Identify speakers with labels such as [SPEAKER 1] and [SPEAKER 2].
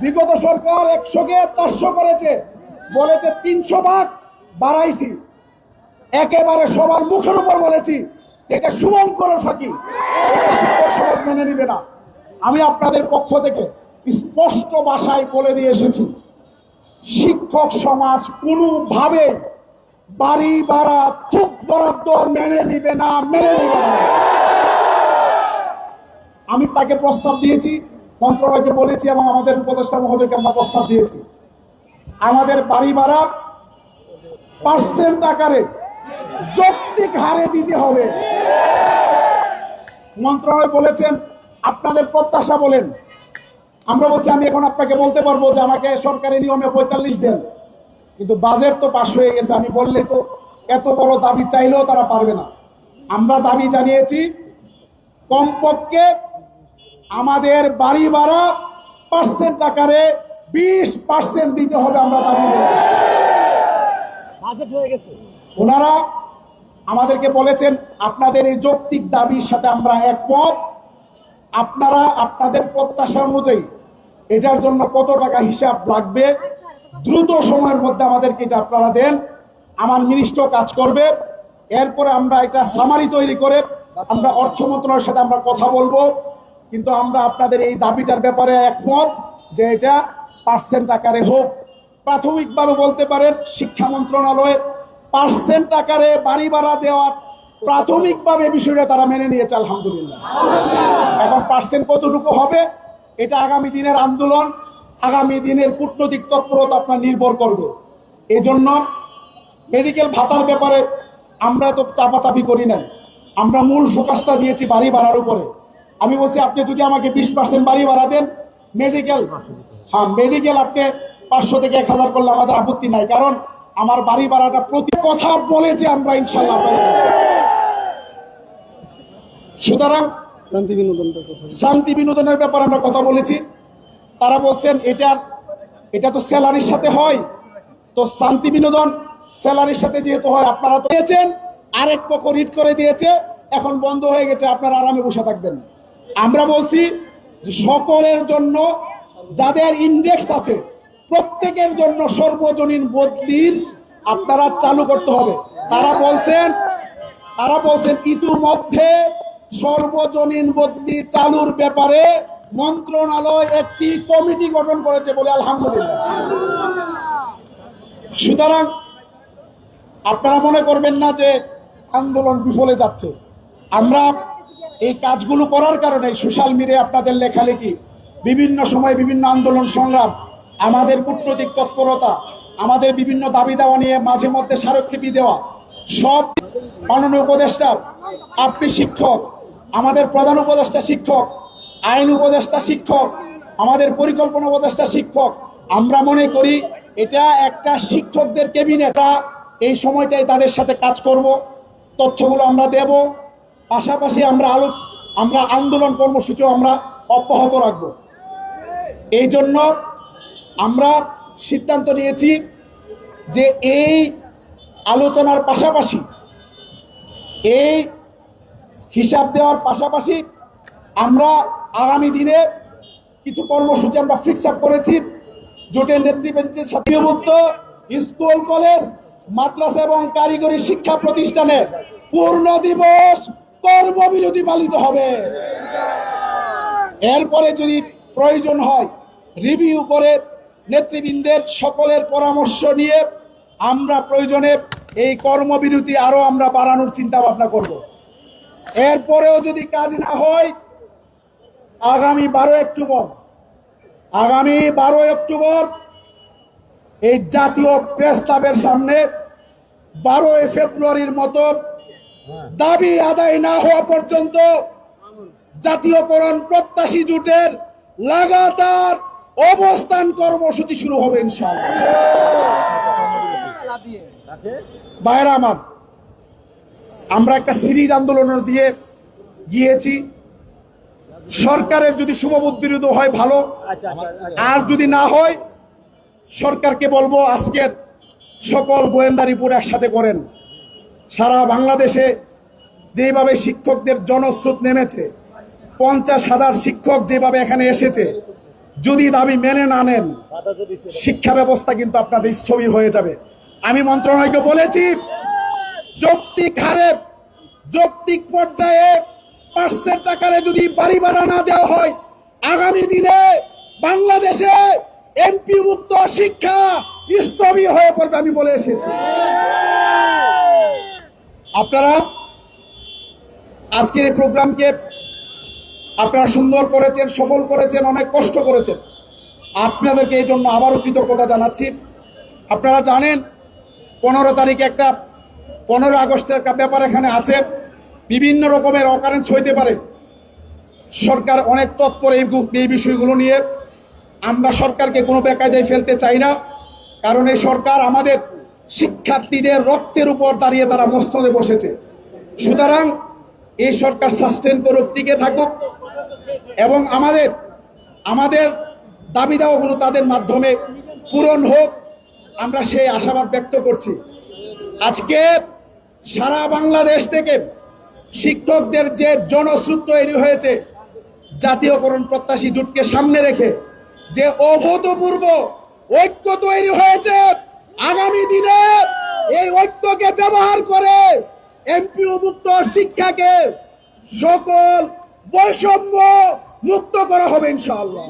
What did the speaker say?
[SPEAKER 1] বিগত সরকার একশোকে চারশো করেছে, বলেছে তিনশো ভাগ বাড়াইছি। একেবারে সবার মুখের উপর বলেছি এটা শুভঙ্করের ফাঁকি, এটা শিক্ষক সমাজ মেনে নিবে না। আমি আপনাদের পক্ষ থেকে স্পষ্ট ভাষায় বলে দিয়ে এসেছি, শিক্ষক সমাজ কোনোভাবে বাড়ি ভাড়া, থুক বরাদ্দ মেনে নিবে না, মেনে নিবে না। আমি তাকে প্রস্তাব দিয়েছি মন্ত্রণালয়কে বলেছি এবং আমাদের উপদেষ্টা মহোদয়কে আমরা প্রস্তাব দিয়েছি। আমাদের বাড়ি ভাড়া পার্সেন্ট আকারে যৌক্তিক হারে দিতে হবে। মন্ত্রণালয় বলেছেন, আপনাদের প্রত্যাশা বলেন। আমরা বলছি, আমি এখন আপনাকে বলতে পারব যে আমাকে সরকারি নিয়মে পঁয়তাল্লিশ দেন। কিন্তু বাজেট তো পাশ হয়ে গেছে, আমি বললে তো এত বড় দাবি চাইলেও তারা পারবে না। আমরা দাবি জানিয়েছি, কমপক্ষে আমাদের বাড়ি ভাড়া পার্সেন্ট আকারে বিশ পার্সেন্ট দিতে হবে আমরা দাবি ওনারা আমাদেরকে বলেছেন আপনাদের এই যৌক্তিক দাবির সাথে আমরা একমত। আপনারা আপনাদের প্রত্যাশা অনুযায়ী এটার জন্য কত টাকা হিসাব লাগবে? দ্রুত সময়ের মধ্যে আমাদেরকে এটা আপনারা দেন। আমার মিনিস্ট্র কাজ করবে। এরপরে আমরা এটা সামারি তৈরি করে আমরা অর্থ মন্ত্রণালয়ের সাথে আমরা কথা বলব। কিন্তু আমরা আপনাদের এই দাবিটার ব্যাপারে একমত যে এটা পার্সেন্ট আকারে হোক। প্রাথমিকভাবে বলতে পারেন শিক্ষা মন্ত্রণালয়ের পার্সেন্ট আকারে বাড়ি ভাড়া দেওয়ার প্রাথমিকভাবে বিষয়টা তারা মেনে নিয়েছে আলহামদুলিল্লাহ। এখন পার্সেন্ট কতটুকু হবে এটা আগামী দিনের আন্দোলন আগামী দিনের কূটনৈতিক তৎপরতা আপনার নির্ভর করবে। এই জন্য মেডিকেল ভাতার ব্যাপারে আমরা তো চাপাচাপি করি নাই। আমরা মূল ফোকাসটা দিয়েছি বাড়ি ভাড়ার উপরে। আমি বলছি আপনি যদি আমাকে বিশ পার্সেন্ট বাড়ি ভাড়া দেন মেডিকেল হ্যাঁ মেডিকেল আপনি পাঁচশো থেকে এক হাজার করলে আমাদের আপত্তি নাই। কারণ আমার বাড়ি ভাড়াটা প্রতি কথা বলেছে আমরা ইনশাল্লাহ সুতরাং
[SPEAKER 2] শান্তি বিনোদনটা কথা
[SPEAKER 1] শান্তি বিনোদনের ব্যাপারে আমরা কথা বলেছি। তারা বলছেন এটার এটা তো স্যালারির সাথে হয়। তো শান্তি বিনোদন স্যালারির সাথে যেহেতু হয় আপনারা তো দিয়েছেন আরেক পক্ষ রিড করে দিয়েছে এখন বন্ধ হয়ে গেছে আপনারা আরামে বসে থাকবেন। আমরা বলছি সকলের জন্য যাদের ইন্ডেক্স আছে, প্রত্যেকের জন্য সর্বজনীন বদলির আপনারা চালু করতে হবে। তারা বলছেন তারা বলছেন ইতিমধ্যে সর্বজনীন বদলি চালুর ব্যাপারে মন্ত্রণালয় একটি কমিটি গঠন করেছে বলে আলহামদুলিল্লাহ। সুতরাং আপনারা মনে করবেন না যে আন্দোলন বিফলে যাচ্ছে। আমরা এই কাজগুলো করার কারণে সোশ্যাল মিডিয়া আপনাদের লেখালেখি, বিভিন্ন সময় বিভিন্ন আন্দোলন সংগ্রাম, আমাদের কূটনৈতিক তৎপরতা, আমাদের বিভিন্ন দাবি দেওয়া নিয়ে মাঝে মধ্যে স্মারকলিপি দেওয়া, সব মাননীয় উপদেষ্টা, আপনি শিক্ষক, আমাদের প্রধান উপদেষ্টা শিক্ষক, আইন উপদেষ্টা শিক্ষক, আমাদের পরিকল্পনা উপদেষ্টা শিক্ষক, আমরা মনে করি এটা একটা শিক্ষকদের কেবিনেটা এই সময়টাই তাদের সাথে কাজ করব, তথ্যগুলো আমরা দেব পাশাপাশি আমরা আলো আমরা আন্দোলন কর্মসূচিও আমরা অব্যাহত রাখব। এই জন্য আমরা সিদ্ধান্ত নিয়েছি যে এই আলোচনার পাশাপাশি, এই হিসাব দেওয়ার পাশাপাশি আমরা আগামী দিনে কিছু কর্মসূচি আমরা ফিক্স আপ করেছি। জোটের নেতৃবৃন্দের সাথে নিয়মিত স্কুল, কলেজ, মাদ্রাসা এবং কারিগরি শিক্ষা প্রতিষ্ঠানে পূর্ণ দিবস কর্মবিরতি পালিত হবে। এরপরে যদি প্রয়োজন হয় রিভিউ করে নেতৃবৃন্দের সকলের পরামর্শ নিয়ে আমরা প্রয়োজনে এই কর্মবিরতি আরও আমরা বাড়ানোর চিন্তা ভাবনা করব। এরপরেও যদি কাজ না হয়, আগামী বারো অক্টোবর, আগামী বারো অক্টোবর এই জাতীয় প্রেস ক্লাবের সামনে বারোই ফেব্রুয়ারির মতো দাবি আদায় না হওয়া পর্যন্ত জাতীয়করণ প্রত্যাশী জোটের লাগাতার অবস্থান কর্মসূচি শুরু হবে ইনশাআল্লাহ। আমার একটা সিরিজ আন্দোলনের দিয়ে গিয়েছি। সরকারের যদি শুভবুদ্ধিরুদ হয় ভালো, আর যদি না হয়, সরকারকে বলব আজকের সকল গোয়েন্দা রিপোর্ট একসাথে করেন। সারা বাংলাদেশে যেভাবে শিক্ষকদের জনস্রোত নেমেছে, পঞ্চাশ হাজার শিক্ষক যেভাবে এখানে এসেছে, যদি দাবি মেনে না নেন, শিক্ষা ব্যবস্থা কিন্তু আপনাদের স্থবির হয়ে যাবে। আমি মন্ত্রণালয়কে বলেছি, যৌক্তিক হারে, যৌক্তিক পর্যায়ে পাঁচশের টাকারে যদি বাড়ি ভাড়া না দেওয়া হয়, আগামী দিনে বাংলাদেশে এমপি মুক্ত শিক্ষা স্থবির হয়ে পড়বে আমি বলে এসেছি। আপনারা আজকের এই প্রোগ্রামকে আপনারা সুন্দর করেছেন, সফল করেছেন, অনেক কষ্ট করেছেন। আপনাদেরকে এই জন্য আবারও কৃতজ্ঞতা জানাচ্ছি। আপনারা জানেন, পনেরো তারিখে একটা, পনেরো আগস্টের একটা ব্যাপার এখানে আছে। বিভিন্ন রকমের অকারেন্স হইতে পারে। সরকার অনেক তৎপর এই এই বিষয়গুলো নিয়ে। আমরা সরকারকে কোনো বেকায়দায় ফেলতে চাই না। কারণ এই সরকার আমাদের শিক্ষার্থীদের রক্তের উপর দাঁড়িয়ে তারা মস্তদে বসেছে। সুতরাং এই সরকার সাস্টেন করুক, টিকে থাকুক এবং আমাদের আমাদের দাবি দাওয়াগুলো তাদের মাধ্যমে পূরণ হোক, আমরা সেই আশাবাদ ব্যক্ত করছি। আজকে সারা বাংলাদেশ থেকে শিক্ষকদের যে জনশ্রুত তৈরি হয়েছে, জাতীয়করণ প্রত্যাশী জুটকে সামনে রেখে যে অভূতপূর্ব ঐক্য তৈরি হয়েছে আগামী দিনে এই ঐক্যকে ব্যবহার করে এমপিও মুক্ত শিক্ষাকে সকল বৈষম্য মুক্ত করা হবে ইনশাআল্লাহ।